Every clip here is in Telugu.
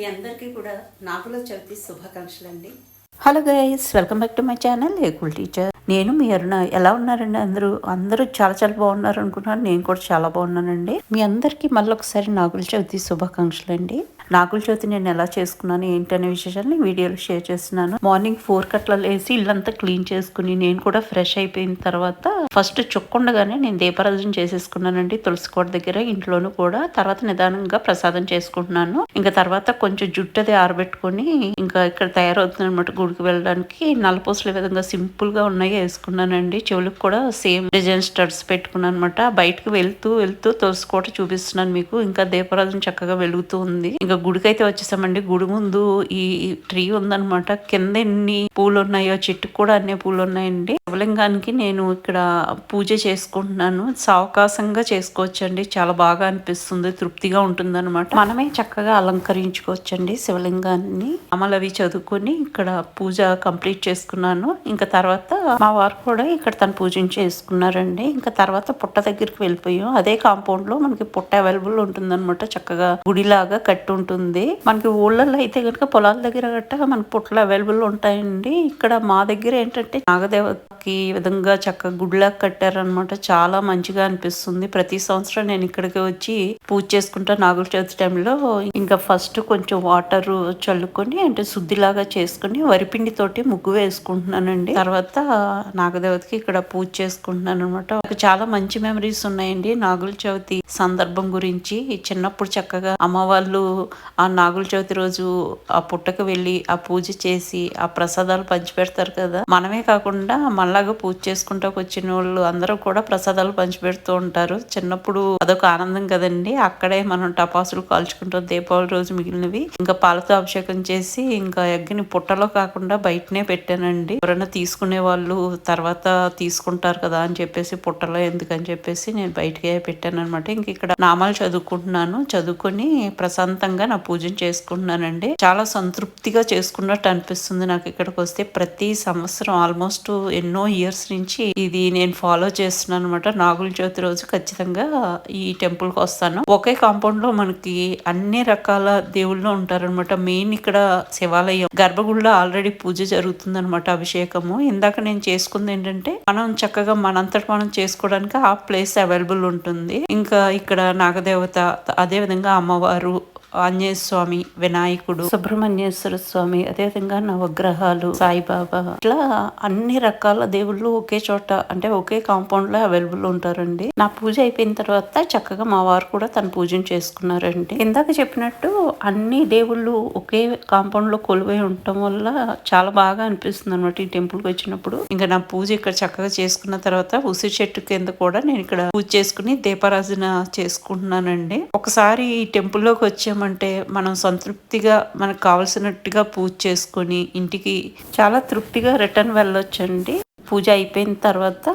మీ అందరికీ కూడా నాగుల చవితి శుభాకాంక్షలు అండి hello guys welcome back to my channel ఏకుల్ teacher నేను మీ అరుణ ఎలా ఉన్నారండి అందరూ? అందరూ చాలా చాలా బాగున్నారు అనుకుంటున్నాను నేను కూడా చాలా బాగున్నానండి. మీ అందరికీ మళ్ళీ ఒకసారి నాగుల చవితి శుభాకాంక్షలు అండి నాగుల చవితి నేను ఎలా చేసుకున్నాను ఏంటనే విశేషాలు వీడియోలో షేర్ చేస్తున్నాను. మార్నింగ్ ఫోర్ కట్ల వేసి ఇల్లంతా క్లీన్ చేసుకుని నేను కూడా ఫ్రెష్ అయిపోయిన తర్వాత ఫస్ట్ చుక్కుండగానే నేను దీపారాధన చేసేసుకున్నానండి. తులసి కోట దగ్గర ఇంట్లోనూ కూడా. తర్వాత నిదానంగా ప్రసాదం చేసుకుంటున్నాను. ఇంకా తర్వాత కొంచెం జుట్టు అది ఆరబెట్టుకొని ఇంకా ఇక్కడ తయారవుతుంది అనమాట గుడికి వెళ్ళడానికి. నల్లపూసలు విధంగా సింపుల్గా ఉన్నాయి వేసుకున్నానండి. చెవులకు కూడా సేమ్ డిజైన్ స్టడ్స్ పెట్టుకున్నాను అనమాట బయటకు వెళ్తూ వెళ్తూ తులసి కోట చూపిస్తున్నాను మీకు. ఇంకా దీపారాధన చక్కగా వెలుగుతూ ఉంది. ఇంకా గుడికైతే వచ్చేసామండి. గుడి ముందు ఈ ట్రీ ఉందన్నమాట. కింద ఎన్ని పూలు ఉన్నాయో చెట్టుకు కూడా అన్ని పూలు ఉన్నాయండి శివలింగానికి నేను ఇక్కడ పూజ చేసుకుంటున్నాను. సావకాశంగా చేసుకోవచ్చండి. చాలా బాగా అనిపిస్తుంది. తృప్తిగా ఉంటుంది అనమాట మనమే చక్కగా అలంకరించుకోవచ్చండి శివలింగాన్ని. అమలు అవి చదువుకొని ఇక్కడ పూజ కంప్లీట్ చేసుకున్నాను. ఇంకా తర్వాత మా వారు కూడా ఇక్కడ తన పూజించి చేసుకున్నారండి. ఇంకా తర్వాత పుట్ట దగ్గరికి వెళ్ళిపోయాం. అదే కాంపౌండ్లో మనకి పుట్ట అవైలబుల్ ఉంటుంది అనమాట చక్కగా గుడిలాగా కట్టి ఉంటుంది మనకి ఊళ్ళల్లో అయితే కనుక పొలాల దగ్గర గట్ట మనకి పుట్టలు అవైలబుల్ ఉంటాయండి. ఇక్కడ మా దగ్గర ఏంటంటే నాగదేవతకి ఈ విధంగా చక్కగా గుడిలాగా కట్టారనమాట చాలా మంచిగా అనిపిస్తుంది. ప్రతి సంవత్సరం నేను ఇక్కడికి వచ్చి పూజ చేసుకుంటా నాగుల చవితి టైంలో. ఇంకా ఫస్ట్ కొంచెం వాటర్ చల్లుకొని అంటే శుద్ధిలాగా చేసుకుని వరిపిండి తోటి ముగ్గు వేసుకుంటున్నానండి. తర్వాత నాగదేవతకి ఇక్కడ పూజ చేసుకుంటున్నాను అనమాట చాలా మంచి మెమరీస్ ఉన్నాయండి నాగుల చవితి సందర్భం గురించి. చిన్నప్పుడు చక్కగా అమ్మ వాళ్ళు ఆ నాగుల చవితి రోజు ఆ పుట్టకు వెళ్ళి ఆ పూజ చేసి ఆ ప్రసాదాలు పంచిపెడతారు కదా. మనమే కాకుండా మళ్ళాగా పూజ చేసుకుంటూ వచ్చిన వాళ్ళు అందరూ కూడా ప్రసాదాలు పంచిపెడుతూ ఉంటారు. చిన్నప్పుడు అదొక ఆనందం కదండి. అక్కడే మనం టపాసులు కాల్చుకుంటాం దీపావళి రోజు మిగిలినవి. ఇంకా పాలతో అభిషేకం చేసి ఇంకా ఎగ్గిని పుట్టలో కాకుండా బయటనే పెట్టానండి. ఎవరైనా తీసుకునే వాళ్ళు తర్వాత తీసుకుంటారు కదా అని చెప్పేసి పుట్టలో ఎందుకని చెప్పేసి నేను బయటకే పెట్టాను అనమాట ఇంక ఇక్కడ నామాలు చదువుకుంటున్నాను. చదువుకొని ప్రశాంతంగా నా పూజను చేసుకుంటున్నానండి. చాలా సంతృప్తిగా చేసుకున్నట్టు అనిపిస్తుంది నాకు ఇక్కడికి వస్తే. ప్రతి సంవత్సరం ఆల్మోస్ట్ ఎన్నో ఇయర్స్ నుంచి ఇది నేను ఫాలో చేస్తున్నాను అనమాట నాగుల చవితి రోజు ఖచ్చితంగా ఈ టెంపుల్కి వస్తాను. ఒకే కాంపౌండ్లో మనకి అన్ని రకాల దేవుళ్ళు ఉంటారనమాట మెయిన్ ఇక్కడ శివాలయం. గర్భగుడిలో ఆల్రెడీ పూజ జరుగుతుంది అనమాట అభిషేకము. ఇందాక నేను చేసుకుంది ఏంటంటే మనం చక్కగా మనంతట మనం చేసుకోవడానికి ఆ ప్లేస్ అవైలబుల్ ఉంటుంది. ఇంకా ఇక్కడ నాగదేవత అదే విధంగా అమ్మవారు ఆంజనేయ స్వామి వినాయకుడు సుబ్రహ్మణ్యేశ్వర స్వామి అదేవిధంగా నవగ్రహాలు సాయిబాబా ఇట్లా అన్ని రకాల దేవుళ్ళు ఒకే చోట అంటే ఒకే కాంపౌండ్లో అవైలబుల్ ఉంటారండి. నా పూజ అయిపోయిన తర్వాత చక్కగా మా వారు కూడా తన పూజను చేసుకున్నారండి. ఇందాక చెప్పినట్టు అన్ని దేవుళ్ళు ఒకే కాంపౌండ్లో కొలువై ఉండటం వల్ల చాలా బాగా అనిపిస్తుంది అనమాట ఈ టెంపుల్కి వచ్చినప్పుడు. ఇంకా నా పూజ ఇక్కడ చక్కగా చేసుకున్న తర్వాత ఉసిరి చెట్టు కింద కూడా నేను ఇక్కడ పూజ చేసుకుని దీపారాధన చేసుకుంటున్నానండి. ఒకసారి ఈ టెంపుల్లోకి అంటే మనం సంతృప్తిగా మనకు కావలసినట్టుగా పూజ చేసుకొని ఇంటికి చాలా తృప్తిగా రిటర్న్ వెళ్ళొచ్చండి. పూజ అయిపోయిన తర్వాత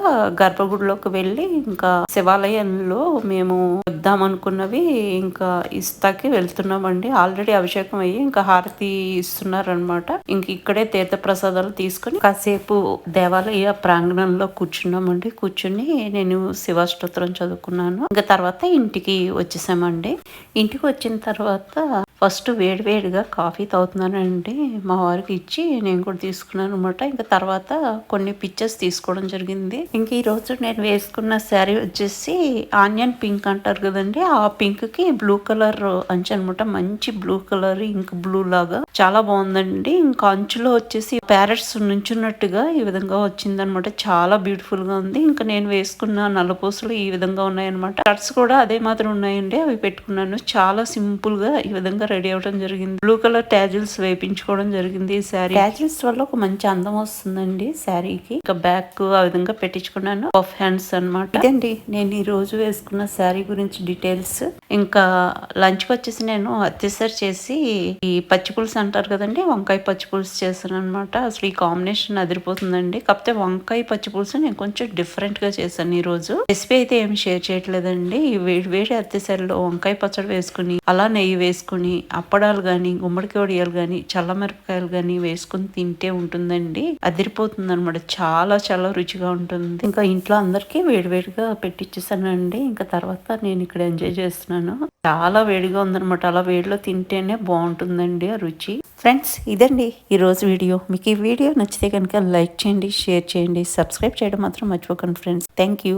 గర్భగుడిలోకి వెళ్ళి ఇంకా శివాలయంలో మేము వద్దాం అనుకున్నవి ఇంకా ఇస్తాకి వెళ్తున్నామండి. ఆల్రెడీ అభిషేకం అయ్యి ఇంకా హారతి ఇస్తున్నారనమాట ఇంక ఇక్కడే తీర్థ ప్రసాదాలు తీసుకుని కాసేపు దేవాలయ ప్రాంగణంలో కూర్చున్నామండి. కూర్చుని నేను శివాష్టోత్రం చదువుకున్నాను. ఇంకా తర్వాత ఇంటికి వచ్చేసామండి. ఇంటికి వచ్చిన తర్వాత ఫస్ట్ వేడివేడిగా కాఫీ తాగుతున్నానండి. మా వారికి ఇచ్చి నేను కూడా తీసుకున్నాను అనమాట ఇంకా తర్వాత కొన్ని పిక్చర్స్ తీసుకోవడం జరిగింది. ఇంక ఈ రోజు నేను వేసుకున్న శారీ వచ్చేసి ఆనియన్ పింక్ అంటారు కదండి. ఆ పింక్కి బ్లూ కలర్ అంచు అనమాట మంచి బ్లూ కలర్ ఇంక్ బ్లూ లాగా. చాలా బాగుందండి. ఇంకా అంచులో వచ్చేసి ప్యారెట్స్ నుంచున్నట్టుగా ఈ విధంగా వచ్చిందనమాట చాలా బ్యూటిఫుల్గా ఉంది. ఇంకా నేను వేసుకున్న నల్లపూసలు ఈ విధంగా ఉన్నాయన్నమాట. షర్ట్స్ కూడా అదే మాత్రం ఉన్నాయండి. అవి పెట్టుకున్నాను. చాలా సింపుల్గా ఈ విధంగా రెడీ అవ్వడం జరిగింది. బ్లూ కలర్ ట్యాజిల్స్ వేపించుకోవడం జరిగింది ఈ శారీ ట్యాజిల్స్ వల్ల ఒక మంచి అందం వస్తుందండి శారీకి ఇంకా బ్యాక్ ఆ విధంగా పెట్టించుకున్నాను. పఫ్ హ్యాండ్స్ అనమాట ఇదండి నేను ఈ రోజు వేసుకున్న శారీ గురించి డీటెయిల్స్ ఇంకా లంచ్కి వచ్చేసి నేను అత్యసరి చేసి ఈ పచ్చి పులుసు అంటారు కదండి వంకాయ పచ్చి పులుసు చేశాను అనమాట అసలు ఈ కాంబినేషన్ అదిరిపోతుందండి. కాకపోతే వంకాయ పచ్చి పులుసు నేను కొంచెం డిఫరెంట్గా చేశాను ఈ రోజు. రెసిపీ అయితే ఏమి షేర్ చేయట్లేదండి. ఈ వేడి వేడి అత్యసరిలో వంకాయ పచ్చడి వేసుకుని అలా నెయ్యి వేసుకుని అప్పడాలు కానీ గుమ్మడికాయ వడియాలు కానీ చల్లమిరపకాయలు కానీ వేసుకుని తింటే ఉంటుందండి. అదిరిపోతుంది అనమాట చాలా చాలా రుచిగా ఉంటుంది. ఇంకా ఇంట్లో అందరికీ వేడివేడిగా పెట్టిచ్చేసానండి. ఇంకా తర్వాత నేను ఇక్కడ ఎంజాయ్ చేస్తున్నాను. చాలా వేడిగా ఉందన్నమాట. అలా వేడిలో తింటేనే బాగుంటుందండి ఆ రుచి. ఫ్రెండ్స్ ఇదండి ఈ రోజు వీడియో. మీకు ఈ వీడియో నచ్చితే కనుక లైక్ చేయండి షేర్ చేయండి సబ్స్క్రైబ్ చేయడం మాత్రం మర్చిపోకండి ఫ్రెండ్స్ థ్యాంక్ యూ